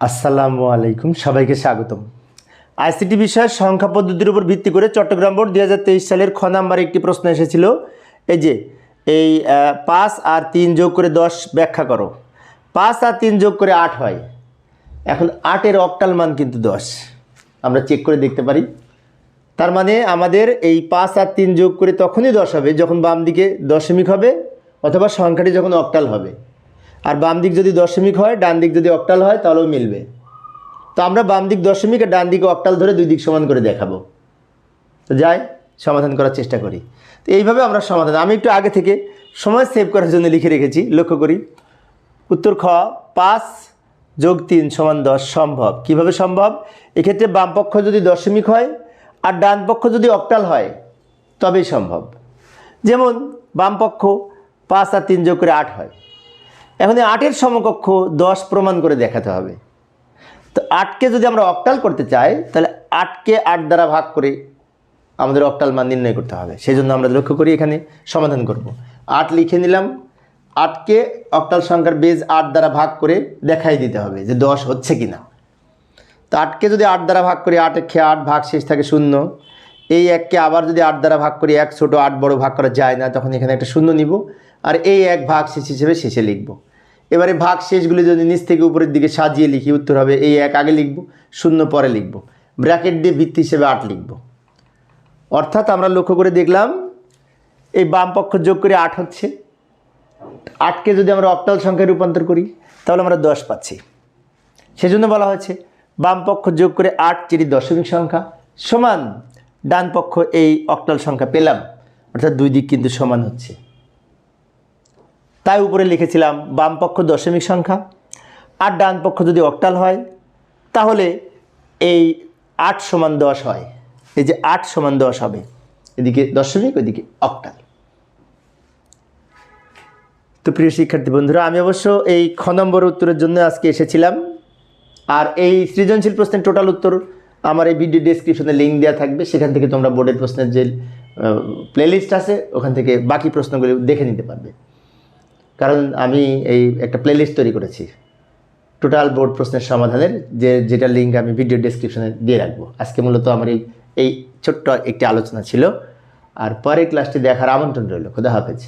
আসসালামু আলাইকুম, সবাইকে স্বাগতম। আইসিটি বিষয়ের সংখ্যা পদ্ধতির উপর ভিত্তি করে চট্টগ্রাম বোর্ড তেইশ সালের খ নাম্বার একটি প্রশ্ন এসেছিল। এই যে, এই পাঁচ আর তিন যোগ করে দশ ব্যাখ্যা করো। পাঁচ আর তিন যোগ করে আট হয়। এখন আটের অক্টাল মান কিন্তু দশ। আমরা চেক করে দেখতে পারি। তার মানে আমাদের এই পাঁচ আর তিন যোগ করে তখনই দশ হবে, যখন বাম দিকে দশমিক হবে, অথবা সংখ্যাটি যখন অক্টাল হবে। আর বাম দিক যদি দশমিক হয়, ডান দিক যদি অক্টাল হয়, তাহলেও মিলবে। তো আমরা বাম দিক দশমিক আর ডান দিকে অক্টাল ধরে দুই দিক সমান করে দেখাবো। তো যাই, সমাধান করার চেষ্টা করি। তো এইভাবে আমরা সমাধান, আমি একটু আগে থেকে সময় সেভ করার জন্য লিখে রেখেছি, লক্ষ্য করি। উত্তর খ, পাঁচ যোগ তিন সমান দশ সম্ভব। কীভাবে সম্ভব? এক্ষেত্রে বাম পক্ষ যদি দশমিক হয় আর ডান পক্ষ যদি অক্টাল হয়, তবেই সম্ভব। যেমন বাম পক্ষ পাঁচ আর তিন যোগ করে আট হয়। এখন আটের সমকক্ষ দশ প্রমাণ করে দেখাতে হবে। তো আটকে যদি আমরা অক্টাল করতে চাই, তাহলে আটকে আট দ্বারা ভাগ করে আমাদের অক্টাল মান নির্ণয় করতে হবে। সেই জন্য আমরা লক্ষ্য করি এখানে, সমাধান করব। আট লিখে নিলাম। আটকে অক্টাল সংখ্যার বেজ আট দ্বারা ভাগ করে দেখাই দিতে হবে যে দশ হচ্ছে কি না তো আটকে যদি আট দ্বারা ভাগ করি আট একে আট ভাগ শেষ থাকে শূন্য। এই এককে আবার যদি আট দ্বারা ভাগ করি, এক ছোটো, আট বড় ভাগ করা যায় না, তখন এখানে একটা শূন্য নিব। আর এই এক ভাগ শেষ হিসেবে শেষে লিখব। এবারে ভাগ শেষগুলি যদি নিচ থেকে উপরের দিকে সাজিয়ে লিখি, উত্তর হবে এই এক, আগে লিখব, শূন্য, পরে লিখব। ব্র্যাকেট দিয়ে ভিত্তি হিসেবে আট লিখব। অর্থাৎ আমরা লক্ষ্য করে দেখলাম, এই বাম পক্ষ যোগ করে আট হচ্ছে। আটকে যদি আমরা অক্টাল সংখ্যায় রূপান্তর করি, তাহলে আমরা দশ পাচ্ছি। সেজন্য বলা হয়েছে, বাম পক্ষ যোগ করে আট যেটি দশমিক সংখ্যা সমান ডান পক্ষ এই অক্টাল সংখ্যা পেলাম। অর্থাৎ দুই দিক কিন্তু সমান হচ্ছে। তাই উপরে লিখেছিলাম বাম পক্ষ দশমিক সংখ্যা আর ডান পক্ষ যদি অক্টাল হয়, তাহলে এই আট সমান দশ হয়। এই যে আট সমান দশ হবে, এদিকে দশমিক ওইদিকে অক্টাল। তো প্রিয় শিক্ষার্থী বন্ধুরা, আমি অবশ্য এই খ নম্বর উত্তরের জন্য আজকে এসেছিলাম। আর এই সৃজনশীল প্রশ্নের টোটাল উত্তর আমার এই ভিডিও ডেসক্রিপশনে লিঙ্ক দেওয়া থাকবে। সেখান থেকে তোমরা বোর্ডের প্রশ্নের যে প্লেলিস্ট আছে, ওখান থেকে বাকি প্রশ্নগুলি দেখে নিতে পারবে। কারণ আমি এই একটা প্লেলিস্ট তৈরি করেছি। টোটাল বোর্ড প্রশ্নের সমাধানের যে, যেটা লিঙ্ক আমি ভিডিও ডিসক্রিপশনে দিয়ে রাখব। আজকে মূলত আমার এই এই ছোট্ট একটি আলোচনা ছিল। আর পরের ক্লাসটি দেখার আমন্ত্রণ রইল। খোদা হাফেজ।